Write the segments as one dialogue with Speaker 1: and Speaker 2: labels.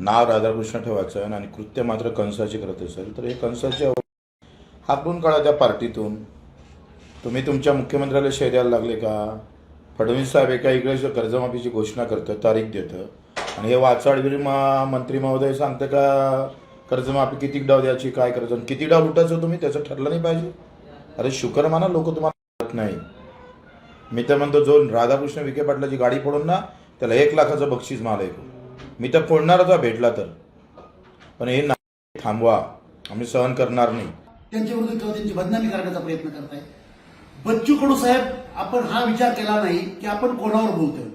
Speaker 1: नाव राधाकृष्ण ठेवायचं आणि कृत्य मात्र कंसाची करत असेल तर हे कंसाचे हाकून काढा त्या पार्टीतून. तुम्ही तुमच्या मुख्यमंत्र्याला शेर द्यायला लागले का? फडणवीस साहेब एका इकडे कर्जमाफीची घोषणा करतं तारीख देतं आणि हे वाचाडगिरी मा मंत्री महोदय सांगतं का कर्जमाफी किती डाव द्यायची काय करायचं? आणि किती डाव लुटायचं तुम्ही? त्याचं ठरलं नाही पाहिजे. अरे शुकर माना लोक तुम्हाला नाही मी तर म्हणतो जो राधाकृष्ण विखे पाटलाची गाडी फोडून ना त्याला एक लाखाचं बक्षीस मला ऐकून मी तर फोडणारच भेटला तर. पण हे नाही थांबवा. आम्ही सहन करणार नाही.
Speaker 2: त्यांच्या विरुद्ध किंवा त्यांची बदनामी करण्याचा प्रयत्न करताय. बच्चू कडू साहेब आपण हा विचार केला नाही की आपण कोणावर बोलतोय?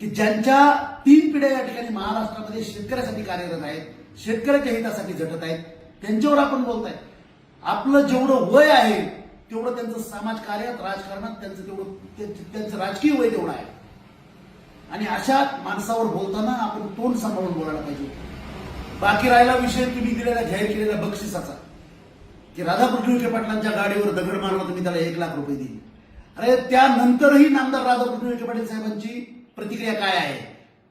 Speaker 2: की ज्यांच्या तीन पिढ्या या ठिकाणी महाराष्ट्रामध्ये शेतकऱ्यासाठी कार्यरत आहेत शेतकऱ्याच्या हितासाठी झटत आहेत त्यांच्यावर आपण बोलताय. आपलं जेवढं वय आहे तेवढं त्यांचं समाजकार्यात राजकारणात त्यांचं तेवढं त्यांचं राजकीय वय तेवढं आहे. आणि अशा माणसावर बोलताना आपण तोंड सांभाळून बोलायला पाहिजे. बाकी राहिला विषय तुम्ही दिलेला जाहीर केलेला बक्षिसाचा. की राधाकृष्ण विखे पाटलांच्या गाडीवर दगड मारला तुम्ही त्याला एक लाख रुपये दिले. अरे त्यानंतरही नामदार राधाकृष्ण विखे पाटील साहेबांची प्रतिक्रिया काय आहे?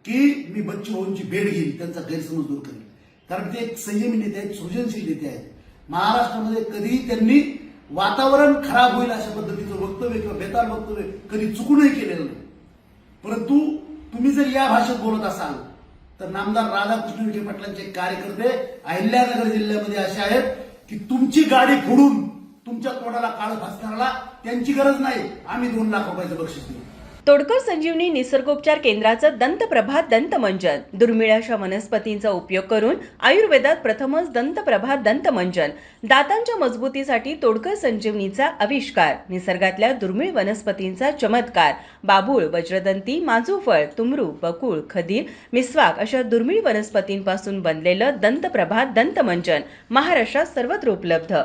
Speaker 2: की मी बच्चू भाऊंची भेट घेईन त्यांचा गैरसमज दूर करेन. कारण ते एक संयमी नेते आहेत सृजनशील नेते आहेत. महाराष्ट्रामध्ये कधीही त्यांनी वातावरण खराब होईल अशा पद्धतीचं वक्तव्य किंवा बेताल वक्तव्य कधी चुकूनही केलेलं नाही. परंतु तुम्ही जर या भाषेत बोलत असाल तर नामदार राधाकृष्ण विखे पाटलांचे कार्यकर्ते अहिल्यानगर जिल्ह्यामध्ये असे आहेत की तुमची गाडी फोडून तुमच्या तोंडाला काळ भासणारा त्यांची गरज नाही. आम्ही दोन लाख रुपयाचं बक्षीस देऊ.
Speaker 3: तोडकर संजीवनी निसर्गोपचार केंद्राचं दंतप्रभा दंतमंजन. दुर्मिळ अशा वनस्पतींचा उपयोग करून आयुर्वेदात प्रथमच दंतप्रभा दंतमंजन. दातांच्या मजबूतीसाठी तोडकर संजीवनीचा आविष्कार. निसर्गातल्या दुर्मिळ वनस्पतींचा चमत्कार. बाभूळ वज्रदंती माजूफळ तुमरू बकुळ खदीर मिस्वाक अशा दुर्मिळ वनस्पतींपासून बनलेलं दंतप्रभा दंतमंजन महाराष्ट्रात सर्वत्र उपलब्ध.